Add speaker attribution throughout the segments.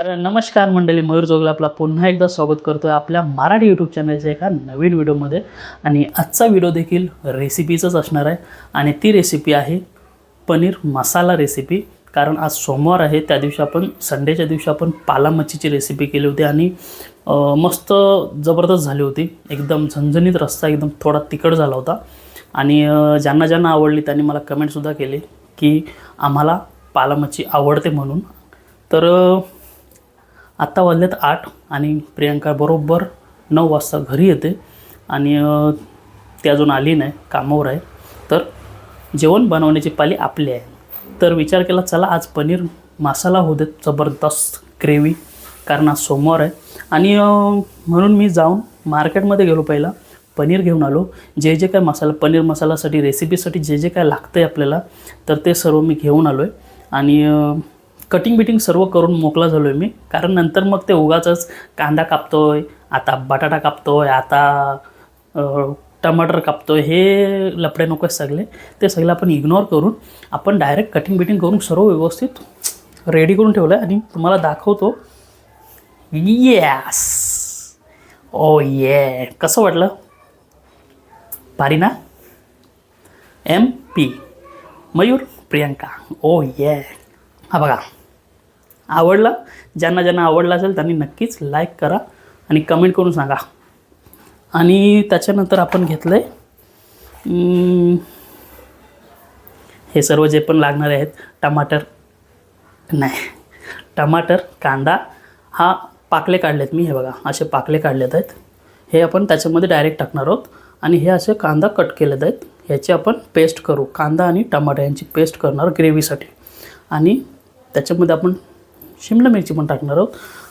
Speaker 1: तर नमस्कार मंडळी मयूर जोगला आपला पुन्हा एकदा स्वागत करतो आहे आपल्या मराठी यूट्यूब चॅनलच्या एका नवीन व्हिडिओमध्ये आणि आजचा व्हिडिओ देखील रेसिपीचाच असणार आहे. आणि ती रेसिपी आहे पनीर मसाला रेसिपी कारण आज सोमवार आहे त्या दिवशी आपण संडेच्या दिवशी आपण पाला मच्छीची रेसिपी केली होती आणि मस्त जबरदस्त झाली होती. एकदम झणझणीत रस्ता एकदम थोडा तिखट झाला होता. आणि ज्यांना ज्यांना आवडली त्यांनी मला कमेंटसुद्धा केली की आम्हाला पाला मच्छी आवडते म्हणून. तर आत्ता वाजलेत आठ आणि प्रियांका बरोबर नऊ वाजता घरी येते आणि ती अजून आली नाही कामावर आहे. तर जेवण बनवण्याची पाली आपली आहे. तर विचार केला चला आज पनीर मसाला होऊ देत जबरदस्त ग्रेव्ही कारण आज सोमवार आहे. आणि म्हणून मी जाऊन मार्केटमध्ये गेलो पहिला पनीर घेऊन आलो. जे जे काय मसाला पनीर मसालासाठी रेसिपीसाठी जे जे काय लागतं आहे आपल्याला तर ते सर्व मी घेऊन आलो आहे आणि कटिंग बिटिंग सर्व करून मोकळा झालो आहे मी. कारण नंतर मग ते उगाचच कांदा कापतोय आता बटाटा कापतोय आता टमाटर कापतो हे लपडे नको आहेत सगळे. ते सगळं आपण इग्नोर करून आपण डायरेक्ट कटिंग बिटिंग करून सर्व व्यवस्थित रेडी करून ठेवलं आहे आणि तुम्हाला दाखवतो. येस ओ ये कसं वाटलं? भारी ना? M P Mayur Priyanka. ओ oh, ये हा बघा. आवडला. ज्यांना ज्यांना आवडला असेल त्यांनी नक्कीच लाईक करा आणि कमेंट करून सांगा. आणि त्याच्यानंतर आपण घेतलं आहे हे सर्व जे पण लागणारे आहेत टमाटर नाही टमाटर कांदा हा पाकले काढलेत मी हे बघा असे पाकले काढलेत आहेत. हे आपण त्याच्यामध्ये डायरेक्ट टाकणार आहोत आणि हे असे कांदा कट केलेत आहेत. ह्याची आपण पेस्ट करू. कांदा आणि टमाटर यांची पेस्ट करणार ग्रेव्हीसाठी आणि त्याच्यामध्ये आपण शिमला मिरची पण टाकणार आहोत.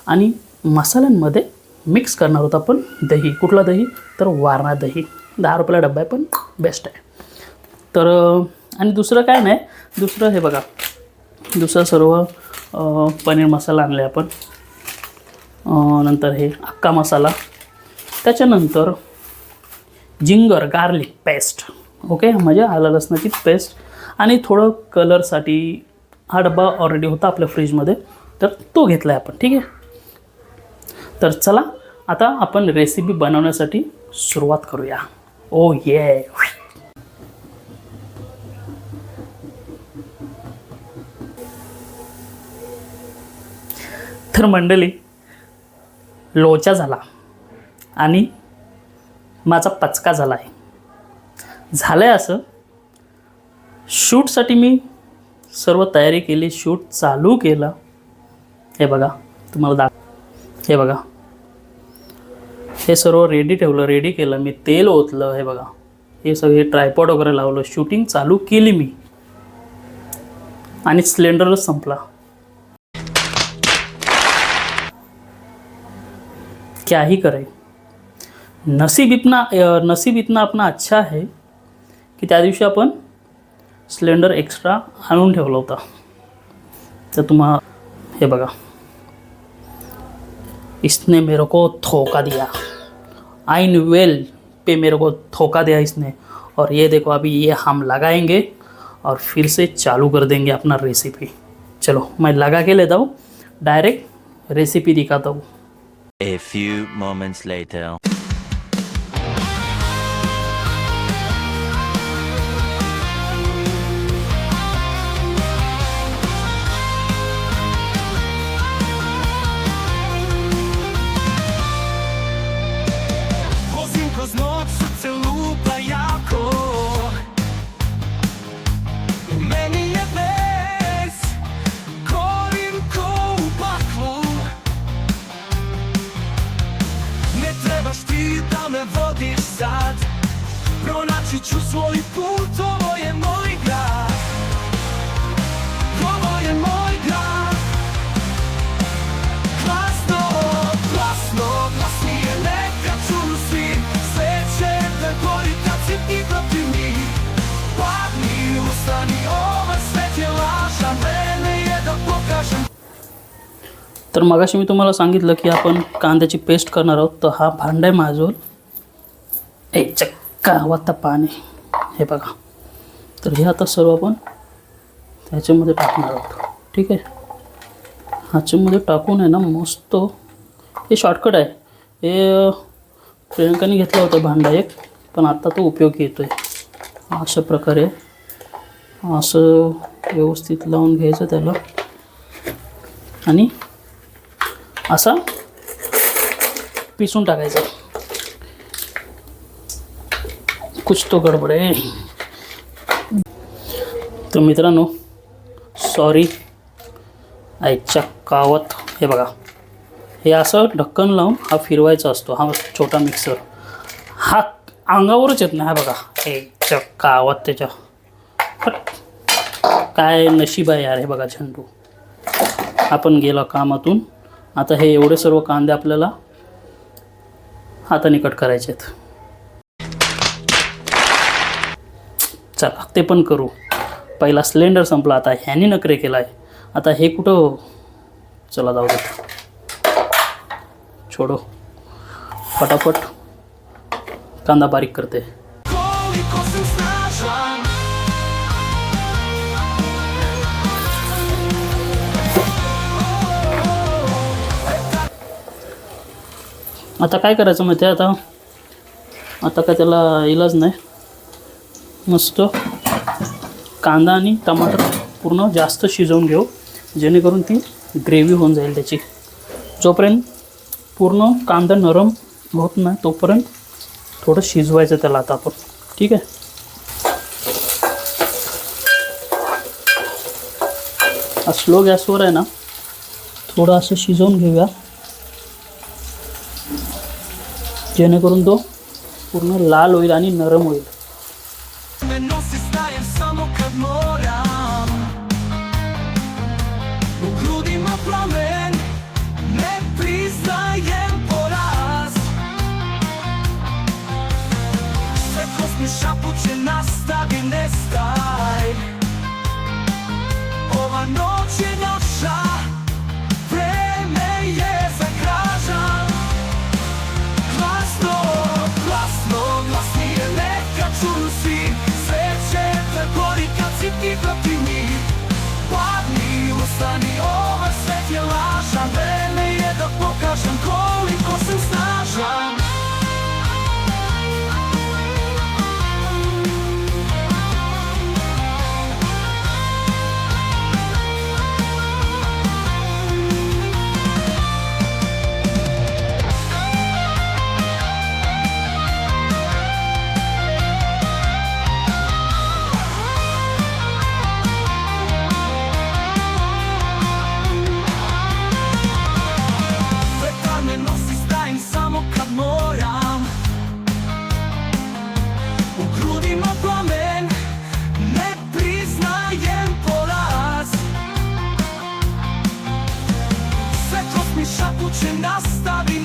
Speaker 1: आणि मसाल्यांमध्ये मिक्स करणार आहोत आपण दही. कुठला दही? तर वारणा दही. दहा रुपयाला डब्बा आहे पण बेस्ट आहे. तर आणि दुसरं काय नाही? दुसरं हे बघा. दुसरं सर्व पनीर मसाला आणला आहे आपण नंतर हे अक्का मसाला. त्याच्यानंतर जिंगर गार्लिक पेस्ट ओके म्हणजे आलं लसणाची पेस्ट आणि थोडं कलरसाठी हा डब्बा ऑलरेडी होता आपल्या फ्रीजमध्ये तर तो घेतला आहे आपण ठीक आहे? तर चला आता आपण रेसिपी बनवण्यासाठी सुरुवात करूया. Oh ओ ये तर मंडळी लोचा झाला आणि माझा पचका झाला आहे झालं आहे असं. शूटसाठी मी सर्व तयारी केली शूट चालू केलं. हे बघा तुम्हाला दाख हे बघा. हे सर्व रेडी ठेवलं रेडी केलं मी तेल ओतलं हे बघा. हे सगळे ट्रायपॉड वगैरे लावलं शूटिंग चालू केली मी. आणि सिलेंडरच संपला. क्याही ही नसीब इतना नसीब इतना अपना अच्छा आहे की त्या दिवशी आपण सिलेंडर एक्स्ट्रा आणून ठेवला होता. तर तुम्हा हे बघा. इसने मेरे को धोखा दिया। आइन वेल पे मेरे को धोखा दिया इसने। और ये देखो, अभी ये हम लगाएँगे और फिर से चालू कर देंगे अपना रेसिपी चलो, मैं लगा के लेता हूँ। डायरेक्ट रेसिपी दिखाता हूँ।
Speaker 2: A few moments later.
Speaker 1: तर मगाशी मी तुम्हाला सांगितलं की आपण कांद्याची पेस्ट करणार आहोत तर हा भांडा आहे माझ्याजवळ. ए चक्का वाता पाणी. हे बघा. तर हे आता सर्व आपण त्याच्यामध्ये टाकणार आहोत. ठीक आहे? ह्याच्यामध्ये टाकून आहे ना मस्त. हे शॉर्टकट आहे. हे प्रियंकाने घेतला होता भांडा एक पण आत्ता तो उपयोगी येतो आहे अशा प्रकारे. असं व्यवस्थित लावून घ्यायचं त्याला. आणि असा पिसून टाकायचा. कुछ तो गडबड. आहे तर मित्रांनो सॉरी आईच्या कावत. हे बघा हे असं ढक्कन लावून हा फिरवायचा असतो हा छोटा मिक्सर हा अंगावरच येत नाही हा बघा. हे कावत त्याच्या. काय नशीब आहे यार हे बघा झेंडू. आपण गेला कामातून. आता हे एवढे सर्व कांदे आपल्याला हाताने कट करायचे आहेत. चला ते पण करू. पहिला सिलेंडर संपला आता ह्याने नखरे केला आहे आता हे कुठं हो? चला जाऊ देत. छोडो. फटाफट कांदा बारीक करते. आता काय करायचं माहिती आहे आता? आता काय त्याला इलाज नाही. मस्त. कांदा आणि टमाटर पूर्ण जास्त शिजवून घेऊ. जेणेकरून ती ग्रेव्ही होऊन जाईल त्याची. जोपर्यंत पूर्ण कांदा नरम होत नाही तोपर्यंत थोडं शिजवायचं त्याला आता आपण. ठीक आहे? स्लो गॅसवर आहे ना थोडं असं शिजवून घेऊया. जेणेकरून तो पूर्ण लाल होईल आणि नरम होईल.
Speaker 3: aslanım mi šapuće nastavi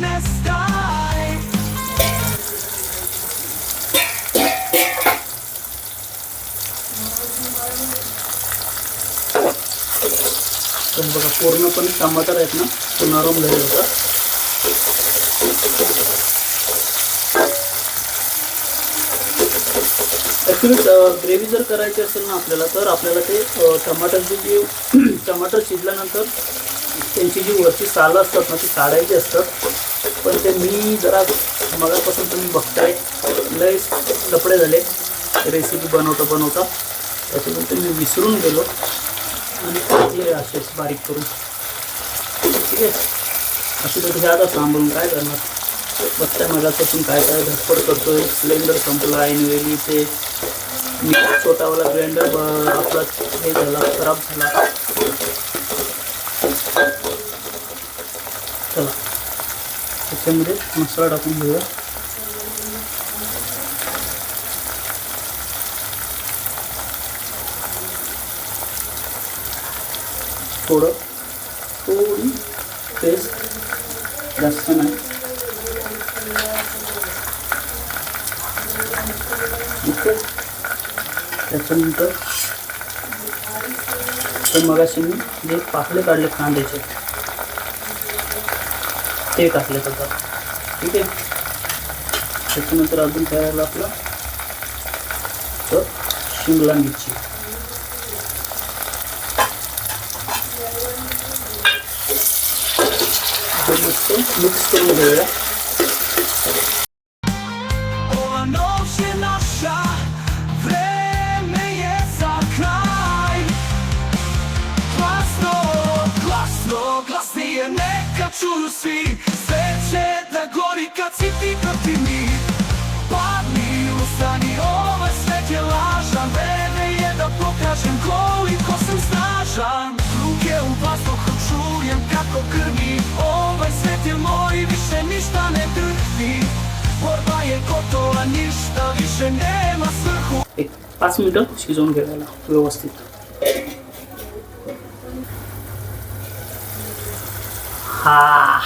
Speaker 1: तर बघा पूर्णपणे टमाटर आहेत ना तो नरम झाले होता. ॲक्च्युली ग्रेव्ही जर करायची असेल ना आपल्याला तर आपल्याला ते टमाटरचे जे टमाटर शिजल्यानंतर त्यांची जी वरची सालं असतात ना ती काढायची असतात. पण ते मी जरा मगापासून तुम्ही बघताय लय कपडे झाले. रेसिपी बनवता बनवता. त्याच्यानंतर ते मी विसरून गेलो. आणि टाकले असेच बारीक करून. ठीक आहे? अशी तर घ्या आता सांभाळून काय करणार? बघताय मगापासून काय काय धडपड करतोय. सिलेंडर संपला ऐनवेळी ते मी छोटावाला ग्राइंडर आपला हे झाला खराब झाला. चला. त्याच्यामध्ये मसाला टाकून घेऊया. थोडं थोडी पेस्ट जास्त नाही. ओके? त्याच्यानंतर तर मग अशी मी जे पाकले काढले कांद्याचे ते टाकले जातात ठीक आहे? त्याच्यानंतर अजून काय आलं आपलं तर शिमला मिरची. मिक्स करून घेऊया.
Speaker 3: чую сви Свече да гори кад си ти проти ми. Падни, устани, ова свет је лажан Време је да покажем колико сам снажан Руке у воздуху чујем како крми Овој свет је мој, више ништа не дрхни Борба је готова, ништа више нема срху Е, па
Speaker 1: сме дълго си зомбирала, ве остито. हा.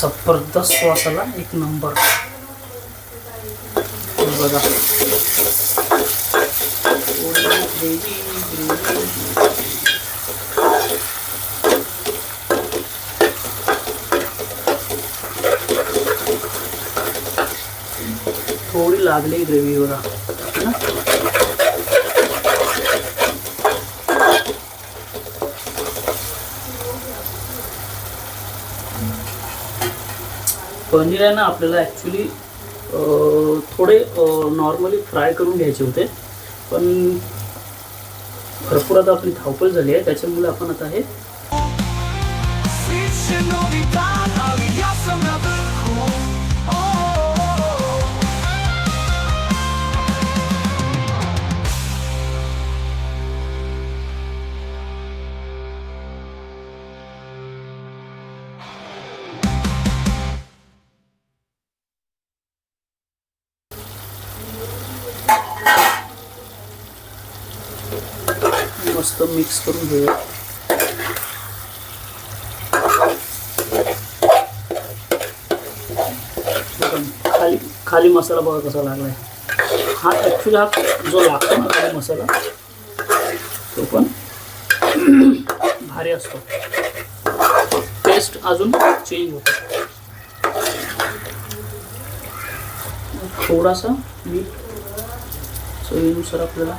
Speaker 1: जबरदस्त वास आला एक नंबर. बघा. थोडी लागली ग्रेव्ही बघा पनीर आहे ना आपल्याला ॲक्च्युली थोडे नॉर्मली फ्राय करून घ्यायचे होते. पण भरपूर आता आपली धावपळ झाली आहे. त्याच्यामुळे आपण आता हे मस्त मिक्स करून घेऊया खाली खाली मसाला बघा कसा लागलाय हा। ॲक्च्युली हा जो लागतो ना खाली मसाला तो पण भारी असतो टेस्ट अजून चेंज होतो थोडासा मीठ चवीनुसार आपल्याला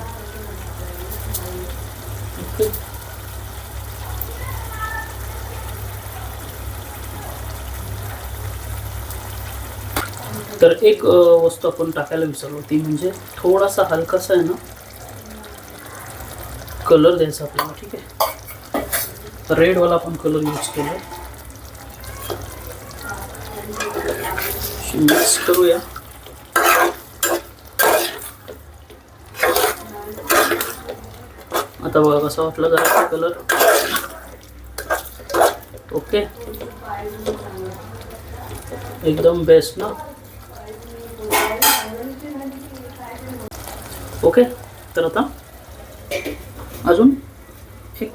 Speaker 1: तर एक वस्तू आपण टाकायला विसरलो ती म्हणजे थोडासा हलकासा आहे ना कलर द्यायचा आपल्याला ठीक आहे? रेडवाला आपण कलर यूज केला. मिक्स करूया. आता बघा कसा वाटला जरा कलर ओके एकदम बेस्ट ना. ओके तर आता अजून एक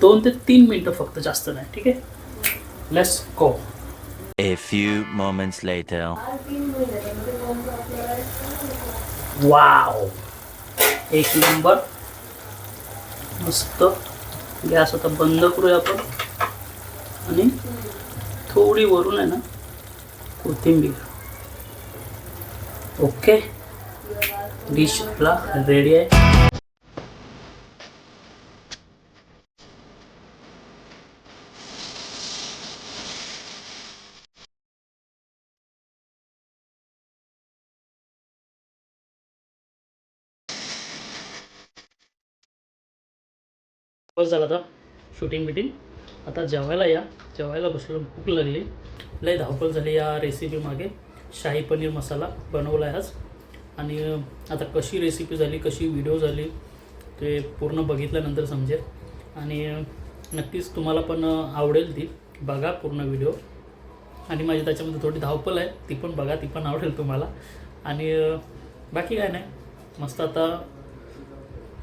Speaker 1: दोन ते तीन मिनटं फक्त जास्त नाही ठीक आहे? Let's go
Speaker 2: A few moments later.
Speaker 1: Wow एक नंबर मस्त. गॅस आता बंद करूया आपण. आणि थोडी वरून आहे ना कोथिंबीर. ओके. डिश आपला रेडी आहे. बस झालं आता. शूटिंग बिटिंग आता जेवायला या. जेवायला बसलो भूक लागली. लय धावपळ झाली या रेसिपी मागे. शाही पनीर मसाला बनवला आहे आज. आणि आता कशी रेसिपी झाली कशी व्हिडिओ झाली ते पूर्ण बघितल्यानंतर समजेल. आणि नक्कीच तुम्हाला पण आवडेल ती. बघा पूर्ण व्हिडिओ आणि माझी त्याच्यामध्ये थोडी धावपळ आहे. ती पण बघा ती पण आवडेल तुम्हाला. आणि बाकी काय नाही. मस्त आता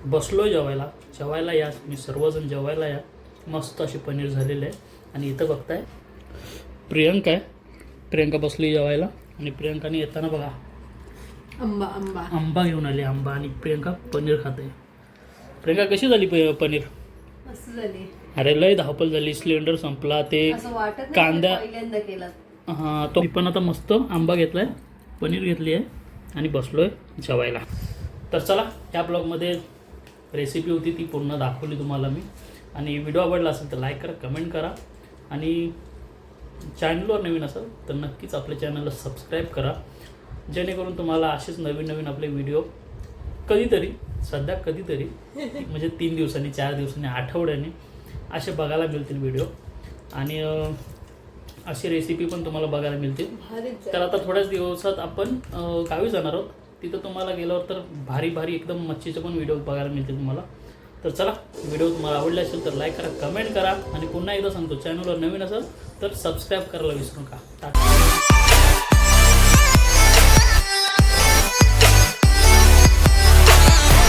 Speaker 1: बसलो जेवायला. जेवायला या. मी सर्वजण जेवायला या. मस्त अशी पनीर झालेली आहे. आणि इथं बघताय प्रियंका आहे. प्रियंका बसली जेवायला. आणि प्रियंकाने येताना बघा
Speaker 4: आंबा आंबा.
Speaker 1: आंबा घेऊन आली आंबा. आणि प्रियंका पनीर खाते. प्रियंका कशी झाली प पनीर?
Speaker 4: मस्त झाली.
Speaker 1: अरे लय धावपळ झाली. सिलेंडर संपला. ते
Speaker 4: असं वाटत नाही
Speaker 1: कांदा-
Speaker 4: की पहिल्यांदा केलं.
Speaker 1: हां तो मी पण आता मस्त आंबा घेतला आहे पनीर घेतली आहे. आणि बसलो आहे जेवायला. तर चला या ब्लॉगमध्ये रेसिपी होती ती पूर्ण दाखवली तुम्हाला मी. आणि व्हिडिओ आवडला असेल तर लाईक करा कमेंट करा. आणि चॅनलवर नवीन असाल तर नक्कीच आपल्या चॅनलला सबस्क्राईब करा. जेणेकरून तुम्हाला असेच नवीन नवीन आपले व्हिडिओ कधीतरी सध्या कधीतरी म्हणजे तीन दिवसांनी चार दिवसांनी आठवड्याने असे बघायला मिळतील व्हिडिओ आणि अशी रेसिपी पण तुम्हाला बघायला मिळतील. तर आता थोड्याच दिवसात आपण गावी जाणार आहोत. तिथं तुम्हाला गेल्यावर तर भारी भारी एकदम मच्छीचे पण व्हिडिओ बघायला मिळतील तुम्हाला. तर चला व्हिडिओ तुम्हाला आवडला असेल तर लाईक करा कमेंट करा. आणि पुन्हा एकदा सांगतो चॅनलवर नवीन असेल तर सबस्क्राईब करायला विसरू नका. टाटा.